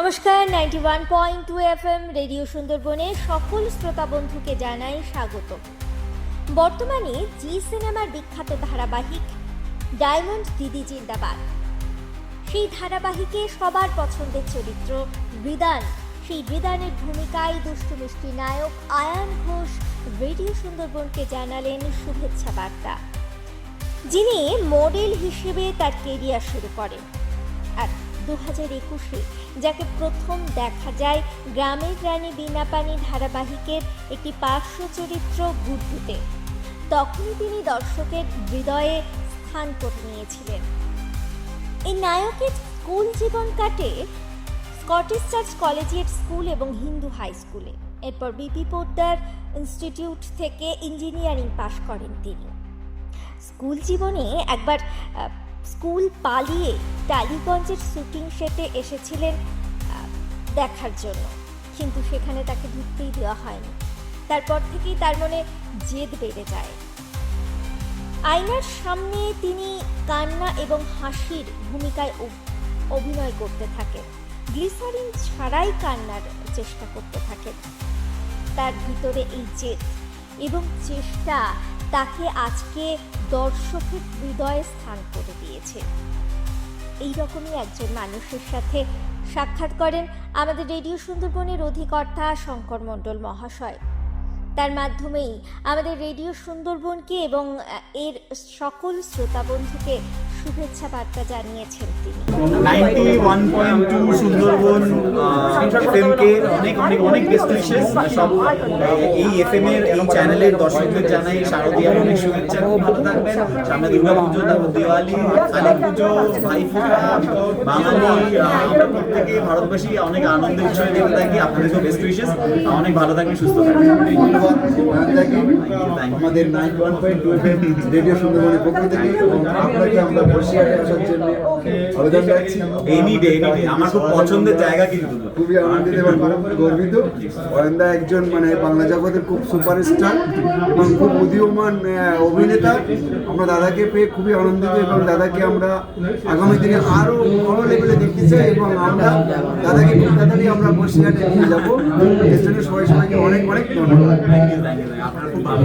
নমস্কার ninety one point two F M radio সুন্দরবনে সকল শ্রোতা বন্ধুকে জানাই স্বাগত বর্তমানে জি সিনেমার বিখ্যাত ধারাবাহিক ডায়মন্ড দিদি জিন্দাবাদ। সেই ধারাবাহিকে সবার পছন্দের চরিত্র রিদান। সেই রিদানের ভূমিকায় দুষ্টু মিষ্টি নায়ক আয়ান ঘোষ রেডিও সুন্দরবনকে জানালেন শুভেচ্ছা বার্তা। যিনি মডেল হিসেবে তার কেরিয়ার শুরু করেন। দু হাজার একুশে, যাকে প্রথম দেখা যায় গ্রামের রানী বিনা পানি ধারাবাহিকের একটি পার্শ্ব চরিত্র গুড্ডুতে। তখনই তিনি দর্শকের হৃদয়ে স্থান করে নিয়েছিলেন। এই নায়কের স্কুল জীবন কাটে স্কটিশ চার্চ কলেজিয়েট স্কুল এবং হিন্দু হাই স্কুলে। এরপর বিপি পোদ্দার ইনস্টিটিউট থেকে ইঞ্জিনিয়ারিং পাশ করেন তিনি। স্কুল জীবনে একবার স্কুল পালিয়ে টালিগঞ্জের শুটিং সেটে এসেছিলেন দেখার জন্য। কিন্তু সেখানে তাকে ঢুকতেই দেওয়া হয়নি। তারপর থেকেই তার মনে জেদ বেড়ে যায়। আয়নার সামনে তিনি কান্না এবং হাসির ভূমিকায় অভিনয় করতে থাকেন। গ্লিসারিন ছাড়াই কান্নার চেষ্টা করতে থাকেন। তার ভিতরে এই জেদ এবং চেষ্টা তাকে আজকে দর্শকের হৃদয়ে স্থান করে দিয়েছে। এই রকমই একজন মানুষের সাথে সাক্ষাৎ করেন আমাদের রেডিও সুন্দরবনের অধিকর্তা শঙ্কর মণ্ডল মহাশয়। তার মাধ্যমেই আমাদের রেডিও সুন্দরবনকে এবং এর সকল শ্রোতা বন্ধুকে শুভেচ্ছা বার্তা জানিয়েছেন তিনি। Ninety one point two Sundarban এফএমকে অনেক অনেক অনেক বেস্ট উইশেস সব এই এফএম এর এই চ্যানেলের দর্শকদের জানাই শারদীয়ার অনেক শুভেচ্ছা খুব ভালো থাকবেন। সামনে দুর্গা পুজো তারপর দিওয়ালি কালী পুজো ভাই ফোঁটা বাঙালি আমরা প্রত্যেকে ভারতবাসী অনেক আনন্দ উৎসবে দেখে থাকি। আপনাদেরকেও বেস্ট উইশেস অনেক ভালো থাকবেন সুস্থ থাকবেন। আমাদের nine one point two radio সুন্দরবনের পক্ষ থেকে আপনাকে আমরা আবেদন রাখছি এনি ডে এনি ডে আমার খুব পছন্দের জায়গা কিন্তু খুবই আনন্দিত এবং গর্বিত। অয়ন্দা একজন মানে বাংলা জগতের খুব সুপারস্টার এবং খুব উদীয়মান অভিনেতা। আমরা দাদাকে পেয়ে খুবই আনন্দিত এবং দাদাকে আমরা আগামী দিনে আরও বড় লেভেলে দেখতে চাই এবং আমরা দাদাকে খুব তাড়াতাড়ি আমরা বসিরহাটে নিয়ে যাব। এর জন্য সবাই সবাইকে অনেক অনেক ধন্যবাদ। আপনার খুব ভালো